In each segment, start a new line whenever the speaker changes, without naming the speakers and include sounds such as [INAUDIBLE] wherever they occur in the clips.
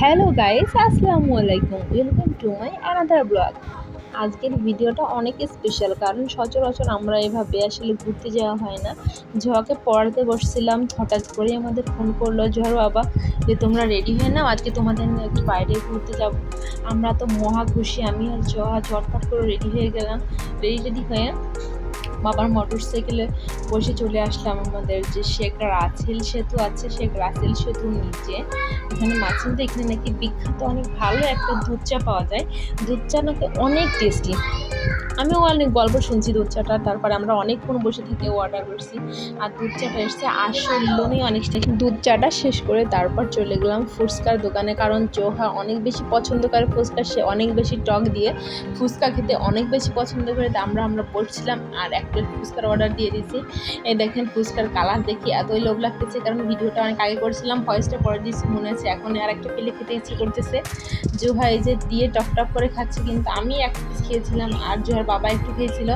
Hello guys আসসালামু আলাইকুম welcome to my another blog আজকের ভিডিওটা অনেক স্পেশাল কারণ সচরাচর আমরা এভাবে আসলে ঘুরতে যাওয়া হয় না। ঝোয়াকে পড়াতে বসছিলাম, হঠাৎ করে আমাদের ফোন করল ঝড় বাবা, যে তোমরা রেডি হয়ে নাও? আজকে তোমাদের নিয়ে একটু বাইরে ঘুরতে যাব। আমরা তো মহা খুশি, আমি আর জহা ঝটপট করে রেডি হয়ে গেলাম। রেডি রেডি হয়ে বাবার মোটর সাইকেলে বসে চলে আসলাম আমাদের যে শেখ রাসেল সেতু আছে শেখ রাসেল সেতুর নিচে। এখানে মাছিনতে এখানে নাকি বিখ্যাত, অনেক ভালো একটা দুধ চা পাওয়া যায়। দুধ চা নাকি অনেক টেস্টি আমিও অনেক গল্প শুনছি দুধ চাটা তারপরে আমরা অনেকক্ষণ বসে থেকে অর্ডার করছি। আর দুধ চাটা এসছে আসলেই অনেক টেস্টি দুধ চাটা শেষ করে তারপর চলে গেলাম ফুচকার দোকানে, কারণ জোহা অনেক বেশি পছন্দ করে ফুচকা, সে অনেক বেশি টক দিয়ে ফুচকা খেতে অনেক বেশি পছন্দ করে, তা আমরা আমরা বলছিলাম আর এক প্লেট ফুচকার অর্ডার দিয়ে দিয়েছি। এই দেখেন ফুচকার কালার দেখি এতই লোভ লাগতেছে, কারণ ভিডিওটা অনেক আগে করেছিলাম ভয়েসটা পরে দিয়েছি, মনে আছে এখন আর একটা পেলে খেতে ইচ্ছে করতেছে। জোহা এই যে দিয়ে টক টক করে খাচ্ছে, কিন্তু আমি এক খেয়েছিলাম আর জোহার বাবা একটু খেয়েছিল,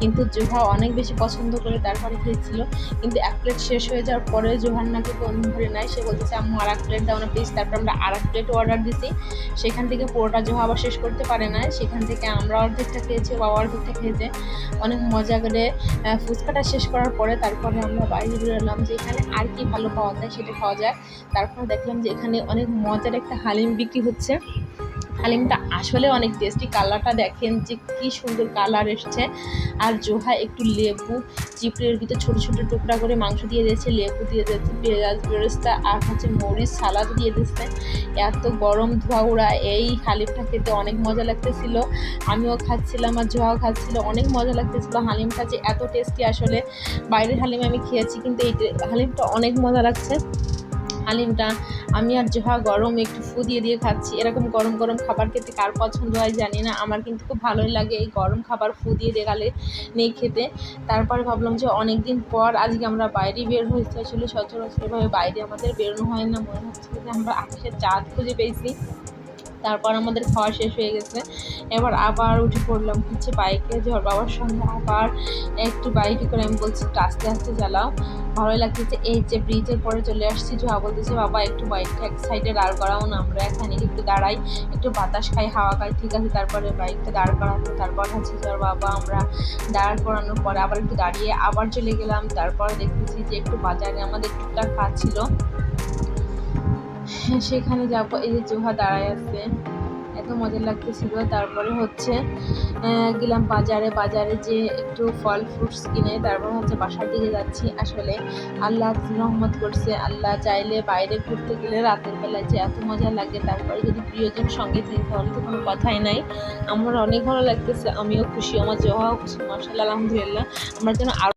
কিন্তু জোহা অনেক বেশি পছন্দ করে তারপরে খেয়েছিল। কিন্তু এক প্লেট শেষ হয়ে যাওয়ার পরে জোহার নাকি ধরে নেয়, সে বলতেছে, আম্মু আর এক প্লেট দাও না প্লিজ তারপর আমরা আর এক প্লেট অর্ডার দিছি। সেখান থেকে পুরোটা জোহা আবার শেষ করতে পারে না সেখান থেকে আমরা অর্ধেকটা খেয়েছি, বাবা অর্ধেকটা খেয়েছে। অনেক মজা করে ফুচকাটা শেষ করার পরে তারপরে আমরা বাইরে বেরোলাম যে, এখানে আর কি ভালো পাওয়া যায় সেটা খাওয়া যায় তারপর দেখলাম যে, এখানে অনেক মজার একটা হালিম বিক্রি হচ্ছে। হালিমটা আসলে অনেক টেস্টি কালারটা দেখেন যে কি সুন্দর কালার এসছে। আর জোহা একটু লেবু চিপড়ের ভিতরে ছোট ছোট টুকরা করে মাংস দিয়ে দিয়েছে, লেবু দিয়ে দিয়েছে, পেঁয়াজ, বেরেস্তা আর হচ্ছে মরিচ সালাদ দিয়ে দিচ্ছে এত গরম ধোয়া উড়া এই হালিমটা খেতে অনেক মজা লাগতেছিল। আমিও খাচ্ছিলাম আর জোহাও খাচ্ছিল, অনেক মজা লাগতেছিল। হালিমটা যে এত টেস্টি আসলে, বাইরের হালিম আমি খেয়েছি কিন্তু এই হালিমটা অনেক মজা লাগছে। হালিমটা, আমি আর জোহা গরম একটু ফু দিয়ে দিয়ে খাচ্ছি। এরকম গরম গরম খাবার খেতে কার পছন্দ হয় জানি না। আমার কিন্তু খুব ভালোই লাগে এই গরম খাবার ফু দিয়ে দেখালে নেই খেতে। তারপরে ভাবলাম যে অনেক দিন পর আজকে আমরা বাইরে বের হয়েছি আসলে সচরাচর এভাবে বাইরে আমাদের বেরোনো হয় না। মনে হচ্ছে যে আমরা আকাশের চাঁদ খুঁজে পেয়েছি। তারপর আমাদের খাওয়া শেষ হয়ে গেছে। এবার আবার উঠে পড়লাম হচ্ছে বাইকে ঝড় বাবার সঙ্গে আবার একটু বাইকে করে আমি বলছি, একটু আস্তে আস্তে চালাও। ভালোই লাগতেছে। এই যে ব্রিজের পরে চলে আসছি ঝোয়া বলতেছে, বাবা, একটু বাইকটা এক সাইডে দাঁড় করাও না, আমরা এখানে একটু দাঁড়াই, একটু বাতাস খাই, হাওয়া খাই, ঠিক আছে? তারপরে বাইকটা দাঁড় করানো, তারপর হচ্ছে ঝড় বাবা আমরা দাঁড় করানোর পরে আবার একটু দাঁড়িয়ে আবার চলে গেলাম। তারপর দেখতেছি যে একটু বাজারে আমাদের টুকটাক কাজ ছিল। [LAUGHS] সেখানে যাব, এই যে জোহা দাঁড়ায় আছে। এত মজা লাগতেছিল। তারপরে হচ্ছে গেলাম বাজারে। বাজারে যে একটু ফল ফ্রুটস কিনে তারপর হচ্ছে বাসার দিকে যাচ্ছি। আসলে আল্লাহ রহমত করছে। আল্লাহ চাইলে বাইরে ঘুরতে গেলে রাতের বেলায় যে এত মজা লাগে, তারপরে যদি প্রিয়জন সঙ্গে থাকে, তাহলে তো কোনো কথাই নাই। আমার অনেক ভালো লাগতেছে। আমিও খুশি। আমার জহাও খুশি। মার্শাল্লাহ আলহামদুলিল্লাহ। আমার আরও